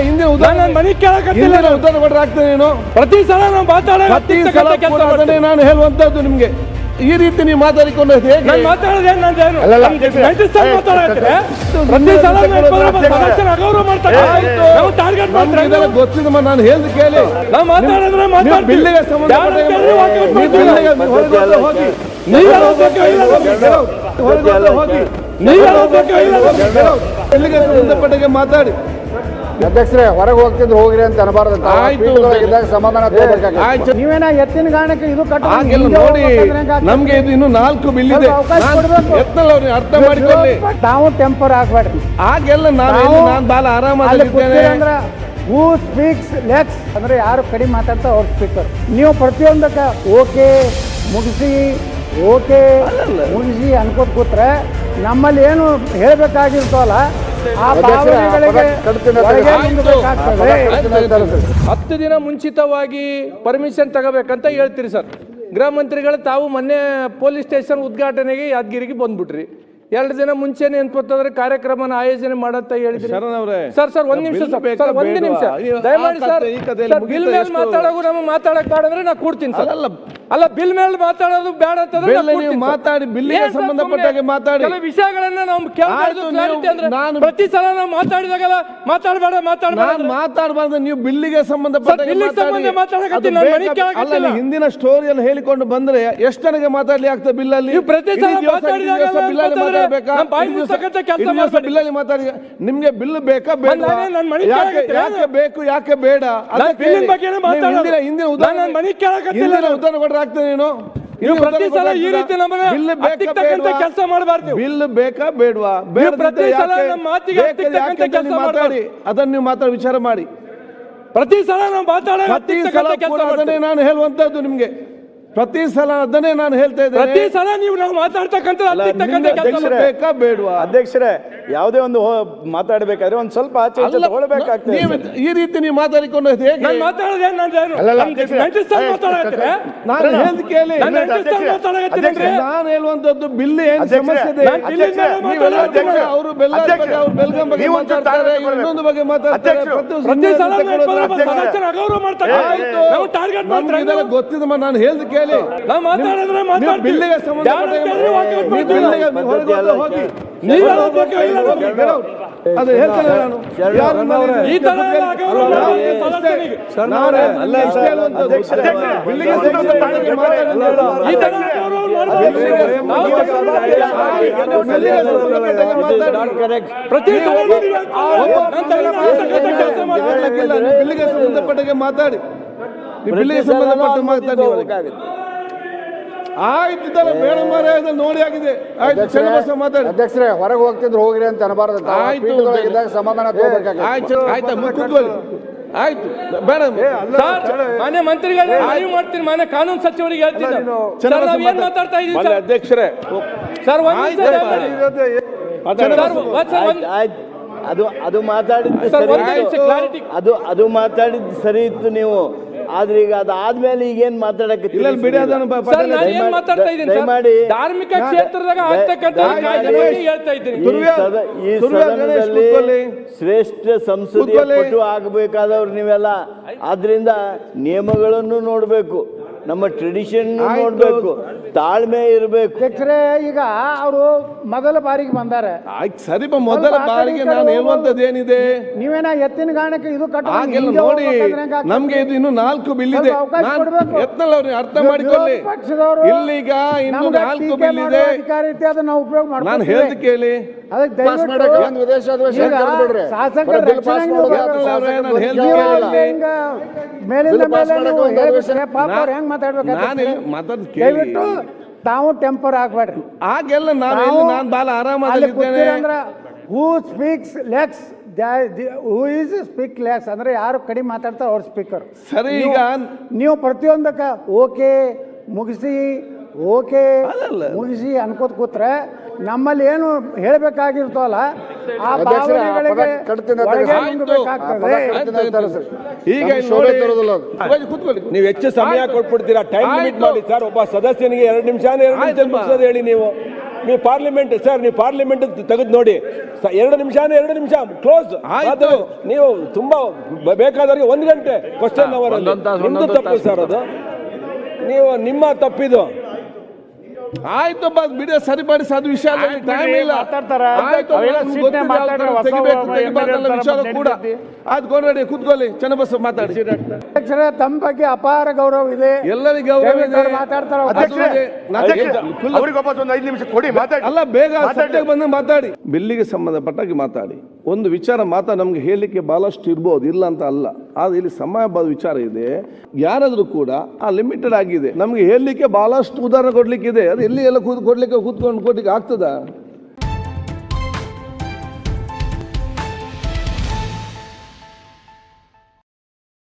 ಹಿಂದಿನ- ಉದಾಹರಣೆ ಮನೆಗ್ ಕೇಳಕತ್ತಿಲ್ಲ. ಉದಾಹರಣೆ ಕೊಟ್ರೆ ಆಗ್ತದೆ ನೀನು. ಪ್ರತಿ ಸಲ ನಾವು ಮಾತಾಡೋ ಪ್ರತಿ ಸಲ ಅದನ್ನೇ ನಾನು ಹೇಳುವಂತದ್ದು ನಿಮ್ಗೆ. ಈ ರೀತಿ ನೀವು ಮಾತಾಡಿಕೊಂಡು ಹೇಗೆ? ನಾನು ಹೇಳ್ದು ಕೇಳಿ. ಬಿಲ್ಲಿಗೆ ಸಂಬಂಧ ಹೋಗಿ. ಹೋಗಿ. ಸಂಬಂಧಪಟ್ಟಾಗೆ ಮಾತಾಡಿ ಅಧ್ಯಕ್ಷರೇ ಹೊರಗೆ ಹೋಗ್ತಿದ್ರು ಹೋಗ್ರಿ ಅಂತ ಅನಬಾರ್ದು ಸಮಾಧಾನ ನೀವೇನ ಎತ್ತಿನ ಕಾರಣಕ್ಕೆ ಇದು ಕಟ್ಟಿಲ್ಲ ಹಾಗೆಲ್ಲ ನೋಡಿ ನಮ್ಗೆ ಇದು ಇನ್ನು ನಾಲ್ಕು ಬಿಲ್ ಇದೆ. ಎತ್ತಲ್ಲ ಅರ್ಥ ಮಾಡಿಕೊಳ್ಳಿ. ನಾವು ಟೆಂಪರ್ ಆಗ್ಬೇಡ್ರಿ ಹಾಗೆಲ್ಲ ನಾನು ನಾವು ನಾನು ಬಾಲ ಆರಾಮಾಗಿದ್ದೇನೆ ಅಂದ್ರ ಹೂ ಸ್ಪೀಕ್ಸ್ ಲೆಕ್ಸ್ ಅಂದ್ರೆ ಯಾರು ಕಡಿಮೆ ಮಾತಾಡ್ತಾ ಅವ್ರ ಸ್ಪೀಕರ್ ನೀವು ಪ್ರತಿಯೊಂದಕ್ಕೆ ಓಕೆ ಮುಗಿಸಿ ಓಕೆ ಮುಗಿಸಿ ಅನ್ಕೋತ ಕೂತ್ರೆ ನಮ್ಮಲ್ಲಿ ಏನು ಹೇಳ್ಬೇಕಾಗಿರ್ತವಲ್ಲ ಆ ಭಾವನೆಗಳಿಗೆ ಒಳಗೆ ನುಂಗಬೇಕಾಗ್ತದೆ. ಹತ್ತು ದಿನ ಮುಂಚಿತವಾಗಿ ಪರ್ಮಿಷನ್ ತಗೋಬೇಕಂತ ಹೇಳ್ತೀರಿ ಸರ್ ಗೃಹ ಮಂತ್ರಿಗಳು ತಾವು ಮೊನ್ನೆ ಪೊಲೀಸ್ ಸ್ಟೇಷನ್ ಉದ್ಘಾಟನೆಗೆ ಯಾದಗಿರಿಗೆ ಬಂದ್ಬಿಟ್ರಿ ಎರಡು ದಿನ ಮುಂಚೆನೆ ಏನ್ಪತ್ತಂದ್ರೆ ಕಾರ್ಯಕ್ರಮನ ಆಯೋಜನೆ ಮಾಡಂತ ಹೇಳಿದ್ರಿ ಶರಣ್ ಅವ್ರೆ, ಸರ್ ಸರ್ ಒಂದ್ ನಿಮಿಷ ಬಿಲ್ ಸರ್ ಬೇಕಾ ಸರ್ ಒಂದೇ ಬೇಡ್ವಾ? ನಿಮಿಷ ನೀವು ದಯಮಾಡಿ ಆ ಸರ್ ಕತೆ, ಈ ಕಥೆಯಲ್ಲಿ ಸರ್, ಬಿಲ್ ಮೇಲೆ ಎಷ್ಟು? ಮಾತಾಡೋದು ನಮಗೆ ಮಾತಾಡಕ್ ಬೇಡಂದ್ರೆ ನಾ ಕೂಡ್ತೀನಿ ಸರ್ ಅಲ್ಲಲ್ಲ. ಅಲ್ಲ ಬಿಲ್ ಮೇಲೆ ಮಾತಾಡೋದು ಬೇಡ ಅಂತಂದ್ರೆ ಮಾತಾಡಿ, ಬಿಲ್ಲಿಗೆ ಸಂಬಂಧಪಟ್ಟಾಗೆ ಮಾತಾಡಿ. ಕೆಲವು ವಿಷಯಗಳನ್ನ ನಾವು ಅಂದ್ರೆ ನಾನು- ಪ್ರತಿ ಸಲ ನಾವು ಮಾತಾಡಿದಾಗಲ್ಲ ಮಾತಾಡಬೇಡ ಮಾತಾಡಬೇಡ ಮಾತಾಡಬಾರ್ದು ನೀವು ಬಿಲ್ಲಿಗೆ ಸಂಬಂಧಪಟ್ಟ ಹಿಂದಿನ ಸ್ಟೋರಿಯಲ್ಲಿ ಹೇಳಿಕೊಂಡು ಬಂದ್ರೆ ಎಷ್ಟು ನನಗೆ ಮಾತಾಡ್ಲಿ ಆಗ್ತದೆ ಬಿಲ್ಲಲ್ಲಿ? ನೀವು ಪ್ರತಿ ಸಲ ಬಿಲ್ಲಲ್ಲಿ ಮಾತಾಡ್ಬೇಕಾ? ಬಿಲ್ಲಲ್ಲಿ ಮಾತಾಡಿ ನಿಮ್ಗೆ ಬಿಲ್ ಬೇಕಾ ಬೇಡ ಯಾಕೆ ಬೇಕು ಯಾಕೆ ಬೇಡ. ಹಿಂದಿನ ಉದಾಹರಣೆ. ಉದಾಹರಣೆ ಕೊಟ್ರೆ ಆಗ್ತದೆ ನೀನು? ನೀವು ಪ್ರತಿ ಸಲ ಈ ರೀತಿ ನಮ್ಮನ್ನ ಬಿಲ್ ಬೇಕಾ ಹತ್ತಿಕ್ಕತಕ್ಕಂಥ ಕೆಲಸ ಮಾಡಬಾರ್ದು. ಬಿಲ್ ಬೇಕಾ ಬೇಡವಾ? ನೀವು ಪ್ರತಿ ಸಲ ನಮ್ಮ ಮಾತಿಗೆ ಕೆಲಸ ಅದನ್ನ ನೀವು ಮಾತಾಡಿ ವಿಚಾರ ಮಾಡಿ. ಪ್ರತಿ ಸಲ ನಾವು ಮಾತಾಡೋ ಪ್ರತಿ ಸಲ ಅದನ್ನೇ ನಾನು ಹೇಳುವಂತದ್ದು ನಿಮ್ಗೆ. ಪ್ರತಿ ಸಲ ಅದನ್ನೇ ನಾನು ಹೇಳ್ತಾ ಪ್ರತಿ ಇದ್ದೇನೆ ಸಲ ನೀವು ನಾವು ಮಾತಾಡ್ತಕ್ಕಂಥ ಬೇಕಾ ಬೇಡವಾ? ಅಧ್ಯಕ್ಷರೇ ಯಾವುದೇ ಒಂದು ಮಾತಾಡಬೇಕಾದ್ರೆ ಒಂದು ಸ್ವಲ್ಪ ಆಚೆ ಈಚೆ ತಗೊಳ್ಬೇಕಾಗ್ತದೆ. ನೀವು ಈ ರೀತಿ ನೀವು ಮಾತಾಡಿಕೊಂಡು ಹೇಗೆ? ನಾನು ಮಾತಾಡೋದು ನಾನು ಹೇಳ್ದು ಕೇಳಿ ನಾನು ಅಧ್ಯಕ್ಷರೇ, ನಾನು ಹೇಳುವಂತದ್ದು ಬಿಲ್ ಏನು ಅಧ್ಯಕ್ಷರೇ, ಸಮಸ್ಯೆ ಇದೆ? ನಾನು ಮೇಲೆ ಮಾತಾಡೋದು ಅವರು ಬೆಲ್ಲ ಬಗ್ಗೆ ಅವ್ರು ಬೆಲ್ಗಂ ಬಗ್ಗೆ ನೀವು ಒಂಚೂರು ಮಾತಾಡ್ತಾರೆ ತಾಳ್ಮೆ ತಗೊಳ್ಬೇಕು. ಇನ್ನೊಂದು ಬಗ್ಗೆ ಮಾತಾಡ್ತಾರೆ ಅಧ್ಯಕ್ಷರು, ಪ್ರತಿ ಪ್ರತಿ ಸಲ ಅಗೌರವ ಮಾಡ್ತಾರೆ. ನಾವು ಟಾರ್ಗೆಟ್ ಮಾಡ್ತಾರೆ ನಾನು ಹೇಳ್ದ್ ಕೇಳಿ. ನಾವು ಮಾತಾಡಿದ್ರೆ ಮಾತಾಡ್ತೀವಿ. ಬಿಲ್ಲಿಗೆ ಸಂಬಂಧಪಟ್ಟ ಯಾರು ಕೇಳಿದ್ರು ವಾಕ್ಯ ಮಾಡ್ತೀವಿ. ಬಿಲ್ಲಿಗೆ ಹೊರಗೆ ಹೋಗಿ. ನೀವು. ಅದು ಹೇಳ್ತೇನೆ ನಾನು. ಈ ತರ ಸಂಬಂಧಪಟ್ಟ ಮಾತಾಡಿ. ಬಿಲ್ಲಿಗೆ ಸಂಬಂಧಪಟ್ಟ ಮಾತಾಡಿ ಒಳಗೆ. ಆಯ್ತು ಇದೆಲ್ಲ ಬೇಡ ಮಾರ್ರೆ, ನೋಡಿ ಆಗಿದೆ. ಆಯ್ತು ಚನ್ನಬಸ ಮಾತಾಡಿ. ಅಧ್ಯಕ್ಷರೇ ಹೊರಗೆ ಹೋಗ್ತಿದ್ರು ಹೋಗ್ರಿ ಅಂತ ಅನ್ನಬಾರದು ಆಯ್ತು. ಸಮಾಧಾನ ಆಯ್ತು ಆಯ್ತಾ ಕೂತ್ಕೊಳ್ಳಿ ಆಯ್ತು ಬೇಡ. ಸರ್ ಮಾನ್ಯ ಮಂತ್ರಿಗಳೇ ಅರಿವು ಮಾಡ್ತೀನಿ ಮಾನ್ಯ ಕಾನೂನು ಸಚಿವರಿಗೆ ಹೇಳ್ತೀನಿ. ಸರ್ ನಾವ್ ಏನ್ ಮಾತಾಡ್ತಾ ಇದೀವಿ ಸರ್ ಅಧ್ಯಕ್ಷರೇ. ಸರ್ ಒಂದ್ ಅದು ಅದು ಮಾತಾಡಿದ್ದು. ಅದು ಅದು ಮಾತಾಡಿದ್ದು ಸರಿ ಇತ್ತು ನೀವು. ಆದ್ರೆ ಈಗ ಅದಾದ್ಮೇಲೆ ಈಗೇನ್ ಮಾತಾಡಕ್ಕೆ ಇಲ್ಲ ಬಿಡಿ ಅದನ್ನು ನಾನು ಪಟೇಲ್ ಏನ್ ಮಾತಾಡ್ತಾ ಇದ್ದೀನಿ ಸರ್? ದಯಮಾಡಿ. ಧಾರ್ಮಿಕ ಕ್ಷೇತ್ರದಾಗ ಹೇಳ್ತಾ ಇದ್ದೀನಿ. ಶ್ರೇಷ್ಠ ಸಂಸದೀಯ. ಪಟು ಆಗಬೇಕಾದವ್ರು ನೀವೆಲ್ಲ. ಆದ್ರಿಂದ ನಿಯಮಗಳನ್ನು ನೋಡ್ಬೇಕು. ನಮ್ಮ ಟ್ರೆಡಿಷನ್ ನೋಡ್ಬೇಕು. ತಾಳ್ಮೆ ಇರಬೇಕು. ಅಧ್ಯಕ್ಷರೇ ಈಗ ಅವರು ಮೊದಲ ಬಾರಿಗೆ ಬಂದಾರೆ. ಆಯ್ತು ಸರಿ ಬಾ, ಮೊದಲ ಸ್ವಲ್ಪ ಆ ಕಡೆ ಬಾರಿಗೆ ಕಡೆ ನಾನು. ಹೇಳುವಂತದ್ದು ಏನಿದೆ ನೀವೇನ ಎತ್ತಿನ ಗಾಣಕ್ಕೆ ಇದು ಕಟ್ಟು ಹಾಗೆಲ್ಲ ನೋಡಿ ನಮ್ಗೆ ಇದು ಇನ್ನು ನಾಲ್ಕು ಬಿಲ್ ಇದೆ ಎತ್ತಲ್ಲ ಅವಕಾಶ ನಾನು ಕೊಡ್ಬೇಕು. ಯತ್ನಲ್ ಅವ್ರಿಗೆ ಅರ್ಥ ಮಾಡಿಕೊಳ್ಳಿ. ಇಲ್ಲಿಗ ಇಲ್ಲೀಗ ಇನ್ನು ನಾಲ್ಕು ಬಿಲ್ ಇದೆ ಅಧಿಕಾರ ಐತಿ ಅದನ್ನ ನಾವು ಉಪಯೋಗ ನಾನು ಮಾಡ್ಕೊತೀವಿ. ಹೇಳ್ದು ಕೇಳಿ. ಅದಕ್ಕೆ ಪಾಸ್ ದಯವಿಟ್ಟು ಒಂದು ವಿದೇಶ ಈಗ. ಶಾಸಕರ ಬರೀ ಬಿಲ್ ಮಾಡೋದು ನಾನು. ಹಿಂಗ ಮೇಲಿಂದ ಮೇಲೆ ನೀವು ಪಾಪ ಅವ್ರು ಹೆಂಗ್ ಮಾತಾಡ್ಬೇಕು? ನಾನು ಮಾತಾಡ್ ಕೇಳಿ. ದಯವಿಟ್ಟು ತಾವು ಟೆಂಪರ್ ಆಗ್ಬೇಡ್ರಿ. ಆಗೆಲ್ಲ ನಾನು ತಾವು ನಾನು ಬಾಲ ಅಲ್ಲಿ ಅಂದ್ರ who speaks less who is speak less ಅಂದ್ರೆ ಯಾರು ಕಡಿಮೆ ಮಾತಾಡ್ತಾರೆ ಅವ್ರ ಸ್ಪೀಕರ್ ಸರಿ ಈಗ ನೀವು ಪ್ರತಿಯೊಂದಕ್ಕ ಓಕೆ ಮುಗಿಸಿ ಓಕೆ ಅಲ್ಲಲ್ಲ. ಮುಗಿಸಿ ಅನ್ಕೋತ ಕೂತ್ರೆ ನಮ್ಮಲ್ಲಿ ಏನು ಹೇಳ್ಬೇಕಾಗಿರ್ತವಲ್ಲ ಆ ಭಾವನೆಗಳಿಗೆ ಒಳಗೆ. ಈಗ ಶೋಭೆ ತರೋದಿಲ್ಲ ಅದು. ನೀವು ಹೆಚ್ಚು ಸಮಯ ಕೊಟ್ಬಿಡ್ತೀರಾ? ಟೈಮ್ ಲಿಮಿಟ್ ಮಾಡಿ. ಸರ್ ಒಬ್ಬ ಸದಸ್ಯನಿಗೆ ಎರಡು ನಿಮಿಷ ಎರಡು ನಿಮಿಷ ಮುಗಿಸೋದು ಹೇಳಿ ನೀವು. ನೀವು ಪಾರ್ಲಿಮೆಂಟ್ ಸರ್ ನೀವು ಪಾರ್ಲಿಮೆಂಟ್ ತೆಗೆದು ನೋಡಿ. ಸ- ಎರಡು ನಿಮಿಷ ಎರಡು ನಿಮಿಷ ಕ್ಲೋಸ್ ಅದು ನೀವು ತುಂಬಾ ಬ- ಬೇಕಾದವರಿಗೆ ಒಂದು ಗಂಟೆ ಕ್ವಶನ್ ಅವರ್ ನಿಮ್ದು ತಪ್ಪು ಸರ್ ಅದು. ನೀವು ನಿಮ್ಮ ತಪ್ಪಿದು. ಆಯ್ತು ಬಸ್ ಬಿಡಿ ಸರಿಪಡಿಸಿ ಅದು ವಿಷಯ ಟೈಮ್ ಇಲ್ಲ. ಕೂಡ. ಕೂತ್ಕೊಳ್ಳಿ ಚನ್ನಬಸ್ ಮಾತಾಡಿ. ಅಧ್ಯಕ್ಷರೇ ತಮ್ಮ ಬಗ್ಗೆ ಅಪಾರ ಗೌರವ ಇದೆ. ಎಲ್ಲರಿಗೂ ಗೌರವ ಇದೆ. ಮಾತಾಡ್ತಾರ? ಅವ್ರಿಗೆ ಒಂದು ಐದು ನಿಮಿಷ ಕೊಡಿ ಮಾತಾಡಿ. ಅಲ್ಲ ಬೇಗ ಬಂದ್ ಬಂದು ಮಾತಾಡಿ. ಬಿಲ್ಲಿಗೆ ಸಂಬಂಧಪಟ್ಟಾಗಿ ಮಾತಾಡಿ. ಒಂದು ವಿಚಾರ ಮಾತ್ರ ನಮಗೆ ಹೇಳಲಿಕ್ಕೆ ಭಾಳಷ್ಟು ಇರ್ಬೋದು, ಇಲ್ಲ ಅಂತ ಅಲ್ಲ. ಆದರೆ ಇಲ್ಲಿ ಸಮಯಬದ್ಧ ವಿಚಾರ ಇದೆ. ಯಾರಾದರೂ ಕೂಡ ಆ ಲಿಮಿಟೆಡ್ ಆಗಿದೆ. ನಮಗೆ ಹೇಳಲಿಕ್ಕೆ ಭಾಳಷ್ಟು ಉದಾಹರಣೆ ಕೊಡಲಿಕ್ಕಿದೆ. ಅದು ಎಲ್ಲಿ ಎಲ್ಲ ಕೂತ್ ಕೊಡ್ಲಿಕ್ಕೆ ಕೂತ್ಕೊಂಡು ಕೊಡ್ಲಿಕ್ಕೆ ಆಗ್ತದ?